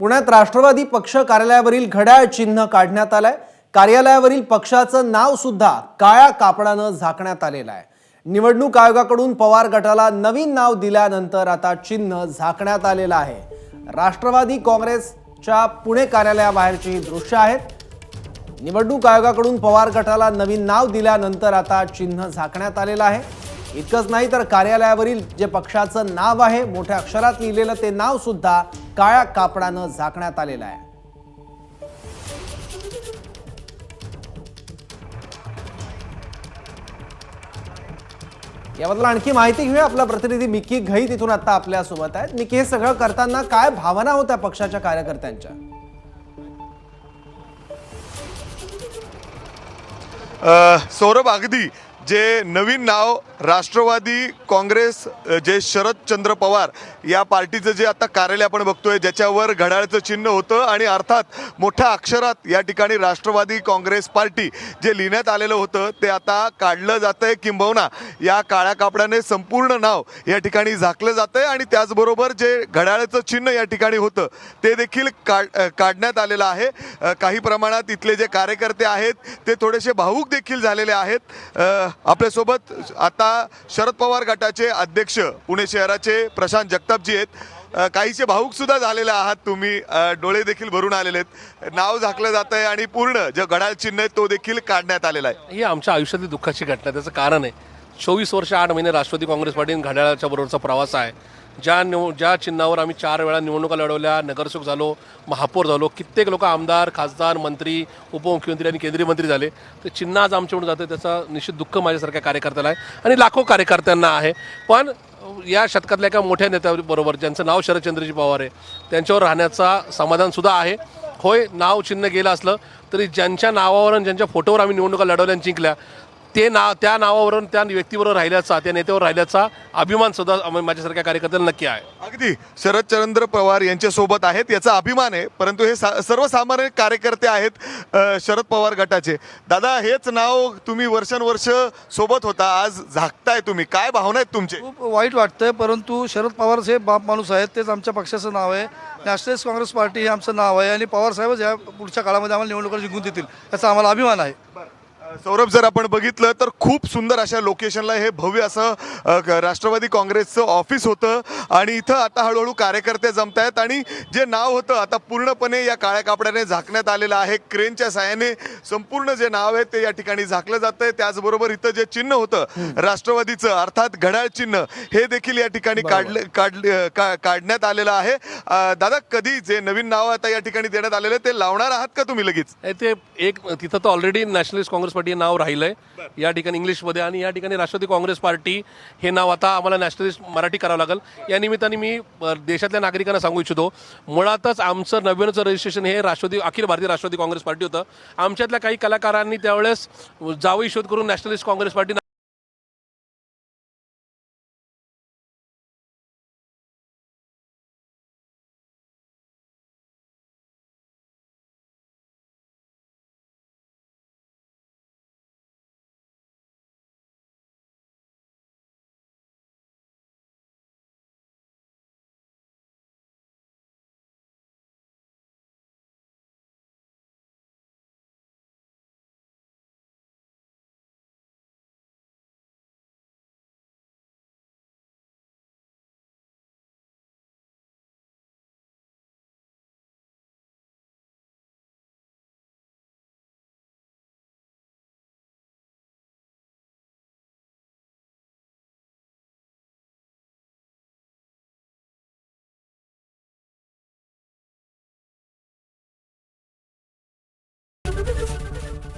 पुण्यात राष्ट्रवादी पक्ष कार्यालयावरील घड्याळ चिन्ह काढण्यात आलंय. कार्यालयावरील पक्षाचं नाव सुद्धा काळ्या कापडानं झाकण्यात आलेलं आहे. निवडणूक आयोगाकडून पवार गटाला नवीन नाव दिल्यानंतर आता चिन्ह झाकण्यात आलेलं आहे. राष्ट्रवादी काँग्रेसच्या पुणे कार्यालयाबाहेरची ही दृश्य आहेत. निवडणूक आयोगाकडून पवार गटाला नवीन नाव दिल्यानंतर आता चिन्ह झाकण्यात आलेलं आहे. इतकंच नाही तर कार्यालयावरील जे पक्षाचं नाव आहे मोठ्या अक्षरात लिहिलेलं ते नाव सुद्धा काळ्या कापडानं झाकण्यात आलेलं आहे. याबद्दल आणखी माहिती घेऊया. आपला प्रतिनिधी मिकी घई तिथून आता आपल्यासोबत आहेत. मिकी हे सगळं करताना काय भावना होत्या पक्षाच्या कार्यकर्त्यांच्या? सौरभ अगदी जे नवीन नाव राष्ट्रवादी काँग्रेस जे शरदचंद्र पवार या पार्टीचं जे आता कार्यालय आपण बघतोय ज्याच्यावर घड्याळचं चिन्ह होतं आणि अर्थात मोठ्या अक्षरात या ठिकाणी राष्ट्रवादी काँग्रेस पार्टी जे लिहिण्यात आलेलं होतं ते आता काढलं जातंय किंबहुना. या काळ्या कापडाने संपूर्ण नाव या ठिकाणी झाकलं जातंय आणि त्याचबरोबर जे घड्याळाचं चिन्ह या ठिकाणी होतं ते देखील काढ काढण्यात आलेलं आहे. काही प्रमाणात इथले जे कार्यकर्ते आहेत ते थोडेसे भावूक देखील झालेले आहेत. आपल्यासोबत आता शरद पवार गटाचे अध्यक्ष पुणे शहराचे प्रशांत जगतापजी आहेत. काहीचे भाऊक सुद्धा झालेले आहात तुम्ही. डोळे देखील भरून आलेले आहेत. नाव झाकलं जात आहे आणि पूर्ण जे घड्याळ चिन्ह आहे तो देखील काढण्यात आलेला आहे. ही आमच्या आयुष्यातली दुःखाची घटना त्याचं कारण आहे चोवीस वर्ष आठ महिने राष्ट्रवादी काँग्रेस पार्टी घड्याळाच्या बरोबरचा प्रवास आहे. ज्या निव ज्या चिन्हावर आम्ही चार वेळा निवडणुका लढवल्या नगरसेवक झालो महापौर झालो कित्येक लोक आमदार खासदार मंत्री उपमुख्यमंत्री आणि केंद्रीय मंत्री झाले. ते चिन्ह आज आमच्याकडून जातं त्याचा निश्चित दुःख माझ्यासारख्या कार्यकर्त्याला आहे आणि लाखो कार्यकर्त्यांना आहे. पण या शतकातल्या एका मोठ्या नेत्याबरोबर ज्यांचं नाव शरदचंद्रजी पवार आहे त्यांच्यावर राहण्याचा समाधानसुद्धा आहे. होय नाव चिन्ह गेलं असलं तरी ज्यांच्या नावावर आणि ज्यांच्या फोटोवर आम्ही निवडणुका लढवल्या आणि जिंकल्या ते नाव त्या नावावरून त्या व्यक्तीबरोबर राहिल्याचा त्या नेत्यावर राहिल्याचा अभिमान सुद्धा माझ्यासारख्या कार्यकर्त्याला नक्की आहे. अगदी. शरदचंद्र पवार यांच्या सोबत आहेत याचा अभिमान आहे परंतु हे सा- सर्वसामान्य कार्यकर्ते आहेत शरद पवार गटाचे. दादा हेच नाव तुम्ही वर्षानुवर्ष सोबत होता आज झाकताय तुम्ही. काय भावना आहेत तुमचे? खूप वाईट वाटतंय परंतु शरद पवार हे बाप माणूस आहेत तेच आमच्या पक्षाचं नाव आहे. नॅशनलिस्ट काँग्रेस पार्टी हे आमचं नाव आहे आणि पवार साहेबच या पुढच्या काळामध्ये आम्हाला निवडणुका जिंकून देतील याचा आम्हाला अभिमान आहे. सौरभ जर आपण बघितलं तर खूप सुंदर अशा लोकेशनला हे भव्य असं राष्ट्रवादी काँग्रेसचं ऑफिस होतं. आणि इथं आता हळूहळू कार्यकर्ते जमत आहेत आणि जे नाव होतं आता पूर्णपणे या काळ्या कापड्याने झाकण्यात आलेलं आहे. क्रेनच्या साहाय्याने संपूर्ण जे नाव आहे ते या ठिकाणी झाकलं जात आहे त्याचबरोबर इथं जे चिन्ह होतं राष्ट्रवादीचं अर्थात घड्याळ चिन्ह हे देखील या ठिकाणी काढले काढण्यात आलेलं आहे. दादा कधी जे नवीन नाव आता या ठिकाणी देण्यात आलेलं आहे ते लावणार आहात का तुम्ही लगेच? ते एक तिथं तर ऑलरेडी नॅशनलिस्ट काँग्रेस पार्टी नाव राहिलंय. या ठिकाणी इंग्लिशमध्ये आणि या ठिकाणी राष्ट्रवादी काँग्रेस पार्टी हे नाव आता आम्हाला नॅशनलिस्ट मराठी करावं लागेल. या निमित्ताने मी देशातल्या नागरिकांना सांगू इच्छितो मुळातच आमचं नव्याण्णवचं रजिस्ट्रेशन हे राष्ट्रवादी अखिल भारतीय राष्ट्रवादी काँग्रेस पार्टी होतं. आमच्यातल्या काही कलाकारांनी त्यावेळेस जावई शोध करून नॅशनलिस्ट काँग्रेस पार्टी